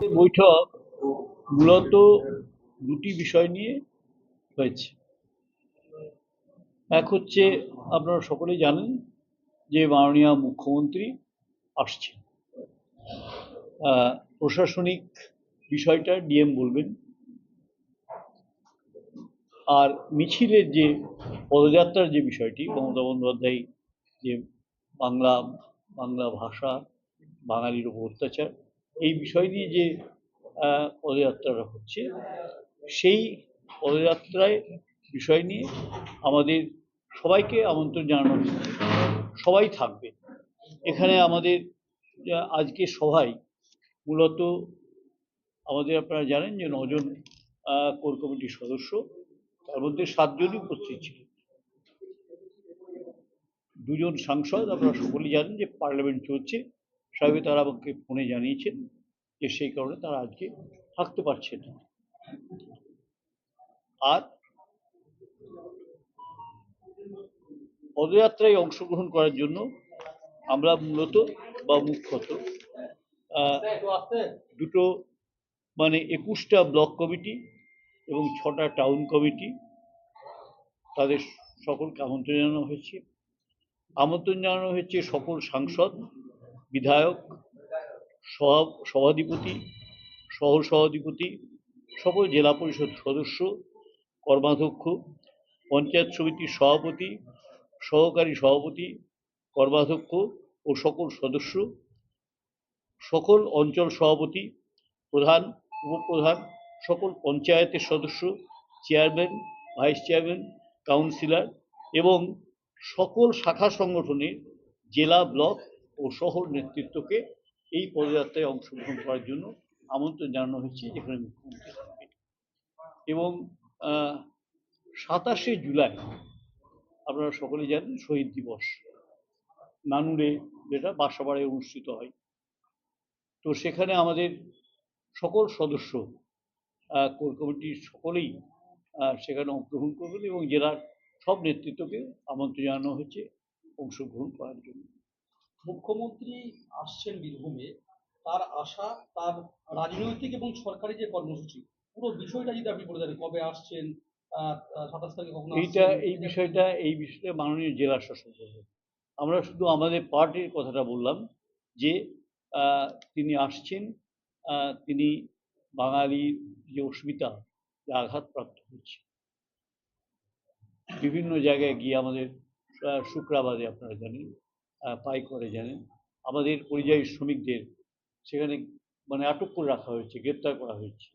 বৈঠক মূলত দুটি বিষয় নিয়ে হয়েছে। এক হচ্ছে আপনারা সকলেই জানেন যে মাননীয় মুখ্যমন্ত্রী আসছেন। প্রশাসনিক বিষয়টা ডিএম বলবেন। আর মিছিলের যে পদযাত্রার যে বিষয়টি, মমতা বন্দ্যোপাধ্যায় যে বাংলা বাংলা ভাষা, বাঙালির উপর অত্যাচার এই বিষয় নিয়ে যে পদযাত্রাটা হচ্ছে, সেই পদযাত্রায় বিষয় নিয়ে আমাদের সবাইকে আমন্ত্রণ জানানো সবাই থাকবে। এখানে আমাদের আজকে সভায় মূলত আমাদের আপনারা জানেন যে নজন কোর কমিটির সদস্য, তার মধ্যে সাতজনই উপস্থিত ছিলেন। দুজন সাংসদ, আপনারা সকলেই জানেন যে পার্লামেন্ট চলছে। সাহেবে তারা আমাকে ফোনে জানিয়েছেন যে সেই কারণে তারা আজকে থাকতে পারছেন না। আর পদযাত্রায় অংশগ্রহণ করার জন্য আমরা মূলত বা মুখ্যত দুটো মানে একুশটা ব্লক কমিটি এবং ছটা টাউন কমিটি তাদের সকলকে আমন্ত্রণ জানানো হয়েছে। আমন্ত্রণ জানানো হয়েছে সকল সাংসদ বিধায়ক সভা সভাধিপতি, সহ সভাধিপতি, সকল জেলা পরিষদ সদস্য, কর্মাধ্যক্ষ, পঞ্চায়েত সমিতির সভাপতি, সহকারী সভাপতি, কর্মাধ্যক্ষ ও সকল সদস্য, সকল অঞ্চল সভাপতি, প্রধান, উপপ্রধান, সকল পঞ্চায়েতের সদস্য, চেয়ারম্যান, ভাইস চেয়ারম্যান, কাউন্সিলর এবং সকল শাখা সংগঠনের জেলা ব্লক ও শহর নেতৃত্বকে এই পদযাত্রায় অংশগ্রহণ করার জন্য আমন্ত্রণ জানানো হয়েছে যেখানে মুখ্যমন্ত্রী থাকবেন এবং সাতাশে জুলাই আপনারা সকলে জানেন শহীদ দিবস। নানুরে যেটা বাসাবাড়ায় অনুষ্ঠিত হয়। তো সেখানে আমাদের সকল সদস্য কোর কমিটির সকলেই সেখানে অংশগ্রহণ করবেন এবং জেলার সব নেতৃত্বকে আমন্ত্রণ জানানো হয়েছে অংশগ্রহণ করার জন্য। মুখ্যমন্ত্রী আসছেন বীরভূমে তার আশা তার রাজনৈতিক এবং সরকারি যে কর্মসূচি পুরো বিষয়টা যদি আপনি বলে দেন কবে আসছেন সাতাশ তারিখে কখন এইটা এই বিষয়টা এই বিষয়টা মাননীয় জেলা শাসক আমরা শুধু আমাদের পার্টির কথাটা বললাম যে আহ, তিনি আসছেন তিনি বাঙালির যে অস্মিতা যে আঘাতপ্রাপ্ত হচ্ছে। বিভিন্ন জায়গায় গিয়ে আমাদের শুক্রাবাদে আপনারা জানেন। আহ, পাইকরে জানেন। আমাদের পরিযায়ী শ্রমিকদের সেখানে মানে আটক করে রাখা হয়েছে গ্রেপ্তার করা হয়েছে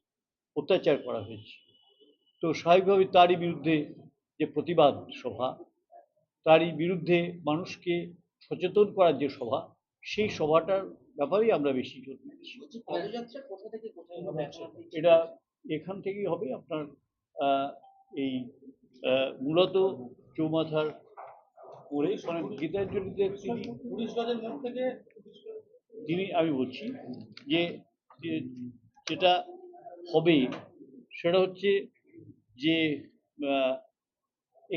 অত্যাচার করা হয়েছে। তো স্বাভাবিকভাবে তারই বিরুদ্ধে যে প্রতিবাদ সভা তারই বিরুদ্ধে মানুষকে সচেতন করার যে সভা সেই সভাটার ব্যাপারেই আমরা বেশি জোর এটা এখান থেকেই হবে আপনার এই মূলত চৌমাথার পরে মানে গীতাঞ্জলিতে তিনি পুলিশ লজের মুখ থেকে তিনি আমি বলছি যে যেটা হবে, সেটা হচ্ছে যে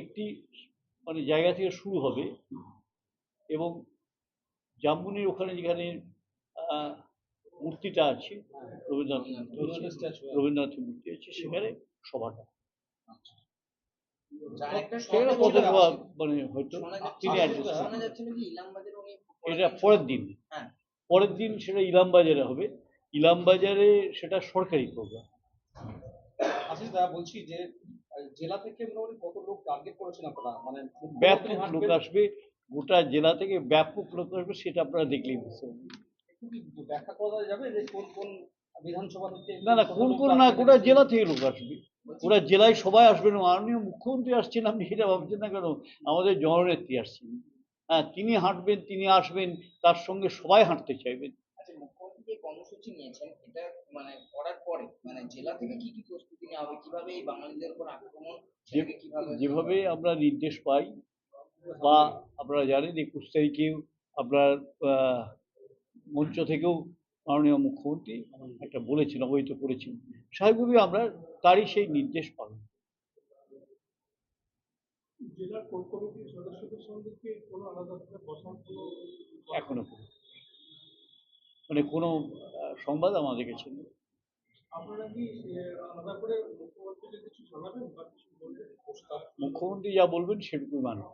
একটি মানে জায়গা থেকে শুরু হবে এবং জামবুনির ওখানে যেখানে মূর্তিটা আছে, রবীন্দ্রনাথ। রবীন্দ্রনাথের মূর্তি আছে, সেখানে সভাটা যার একটা সেখানে শর্ত পথে ছিল, সভা মানে হয়তো তিনি এটা পরের দিন। হ্যাঁ। পরের দিন সেটা ইলামবাজারে হবে। ইলামবাজারে সেটা সরকারি প্রোগ্রাম আশিস দা বলছি যে জেলা থেকে মোটামুটি কত লোক টার্গেট করেছেন আপনারা? মানে ব্যাপক লোক আসবে। গোটা জেলা থেকে ব্যাপক লোক আসবে সেটা আপনারা দেখলেই বুঝতে একটু ব্যাখ্যা করা যাবে যে কোন কোন বিধানসভা থেকে না না কোন কোন না গোটা জেলা থেকে লোক আসবে। গোটা জেলায় সবাই আসবেন মাননীয় মুখ্যমন্ত্রী আসছেন আপনি সেটা ভাবছেন না কেন? আমাদের জননেত্রী আসছেন। হ্যাঁ তিনি হাঁটবেন তিনি আসবেন তার সঙ্গে সবাই হাঁটতে চাইবেন আচ্ছা মুখ্যমন্ত্রী যে কর্মসূচি নিয়েছেন এটা মানে করার পরে মানে জেলা থেকে কি কি প্রস্তুতি নেওয়া হবে? কীভাবে এই বাঙালিদের উপর আক্রমণ যেভাবে আমরা নির্দেশ পাই বা আপনারা জানেন একুশ তারিখে আপনার আহ, মঞ্চ থেকেও মাননীয় মুখ্যমন্ত্রী একটা বলেছেন অবহিত করেছেন স্বাভাবিকভাবে আমরা তারই সেই নির্দেশ পালন এখনও মানে কোনো সংবাদ আমাদের কাছে নেই। মুখ্যমন্ত্রী যা বলবেন সেটুকুই মানব।